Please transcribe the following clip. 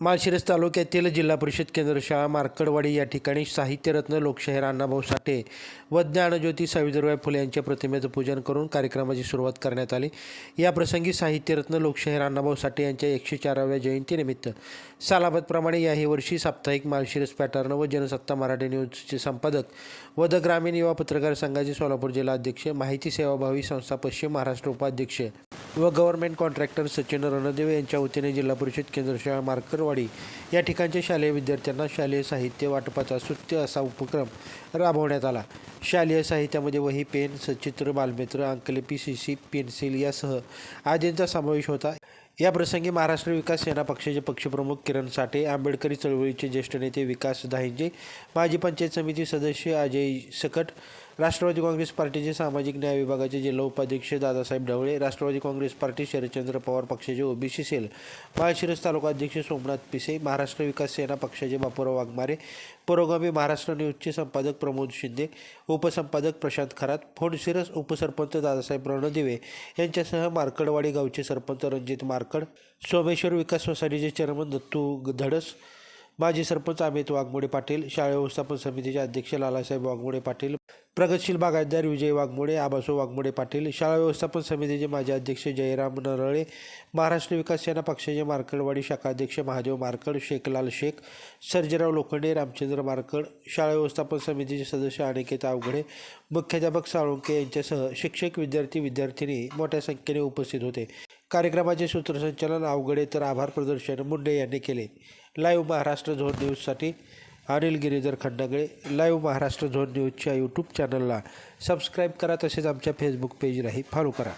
माळशिरस तालुक्यातील जिल्हा परिषद केंद्र शाळा मार्कडवाडी या ठिकाणी साहित्यरत्न लोकशाहीर अण्णाभाऊ साठे व ज्ञानज्योती सावित्रीबाई फुले यांच्या प्रतिमेचं पूजन करून कार्यक्रमाची सुरुवात करण्यात आली. या प्रसंगी साहित्यरत्न लोकशाहीर अण्णाभाऊ साठे यांच्या एकशे चाराव्या जयंतीनिमित्त सालाबतप्रमाणे याही वर्षी साप्ताहिक माळशिरस पॅटर्न व जनसत्ता मराठी न्यूजचे संपादक व द ग्रामीण युवा पत्रकार संघाचे सोलापूर जिल्हा अध्यक्ष माहिती सेवाभावी संस्था पश्चिम महाराष्ट्र उपाध्यक्ष व गव्हर्नमेंट कॉन्ट्रॅक्टर सचिन रणदेव यांच्या वतीने जिल्हा परिषद केंद्र शाळा मार्करवाडी या ठिकाणच्या शालेय विद्यार्थ्यांना शालेय साहित्य वाटपाचा सुत्य असा उपक्रम राबवण्यात आला. शालेय साहित्यामध्ये वही पेन सचित्र बालमित्र अंकलिपी सी पेन्सिल यासह आदींचा समावेश होता. या प्रसंगी महाराष्ट्र विकास सेना पक्षाचे पक्षप्रमुख किरण साठे आंबेडकरी चळवळीचे ज्येष्ठ नेते विकास दाहिंजे माजी पंचायत समिती सदस्य अजय सकट राष्ट्रवादी काँग्रेस पार्टीचे सामाजिक न्याय विभागाचे जिल्हा उपाध्यक्ष दादासाहेब ढवळे राष्ट्रवादी काँग्रेस पार्टी शरदचंद्र पवार पक्षाचे ओबीसी सेल माळशिरस तालुका अध्यक्ष सोमनाथ पिसे महाराष्ट्र विकास सेना पक्षाचे बापूराव वाघमारे पुरोगामी महाराष्ट्र न्यूजचे संपादक प्रमोद शिंदे उपसंपादक प्रशांत खरात फोडशिरस उपसरपंच दादासाहेब रणदिवे यांच्यासह मार्कडवाडी गावचे सरपंच रणजित माडकड सोमेश्वर विकास सोसायटीचे चेअरमन दत्तू धडस. माजी सरपंच अमित वाघमोडे पाटील. शाळा व्यवस्थापन समितीचे अध्यक्ष लालासाहेब वाघमोडे पाटील. प्रगतशील बागायतदार विजय वाघमोडे आबासो वाघमोडे पाटील. शाळा व्यवस्थापन समितीचे माजी अध्यक्ष जयराम नरळे. महाराष्ट्र विकास सेना पक्षाचे मार्कडवाडी शाखाध्यक्ष महादेव मार्कड शेखलाल शेख सर्जेराव लोखंडे रामचंद्र मार्कड शाळा व्यवस्थापन समितीचे सदस्य अनिकेत अवघडे मुख्याध्यापक साळुंके यांच्यासह शिक्षक विद्यार्थी विद्यार्थिनी मोठ्या संख्येने उपस्थित होते. कार्यक्रमाचे सूत्रसंचालन अवघडे तर आभार प्रदर्शन मुंडे यांनी केले. लाईव्ह महाराष्ट्र झोन न्यूजसाठी अनिल गिरीधर खंडागळे. लाईव्ह महाराष्ट्र झोन न्यूजच्या यूट्यूब चॅनलला सबस्क्राईब करा तसेच आमच्या फेसबुक पेजलाही फॉलो करा.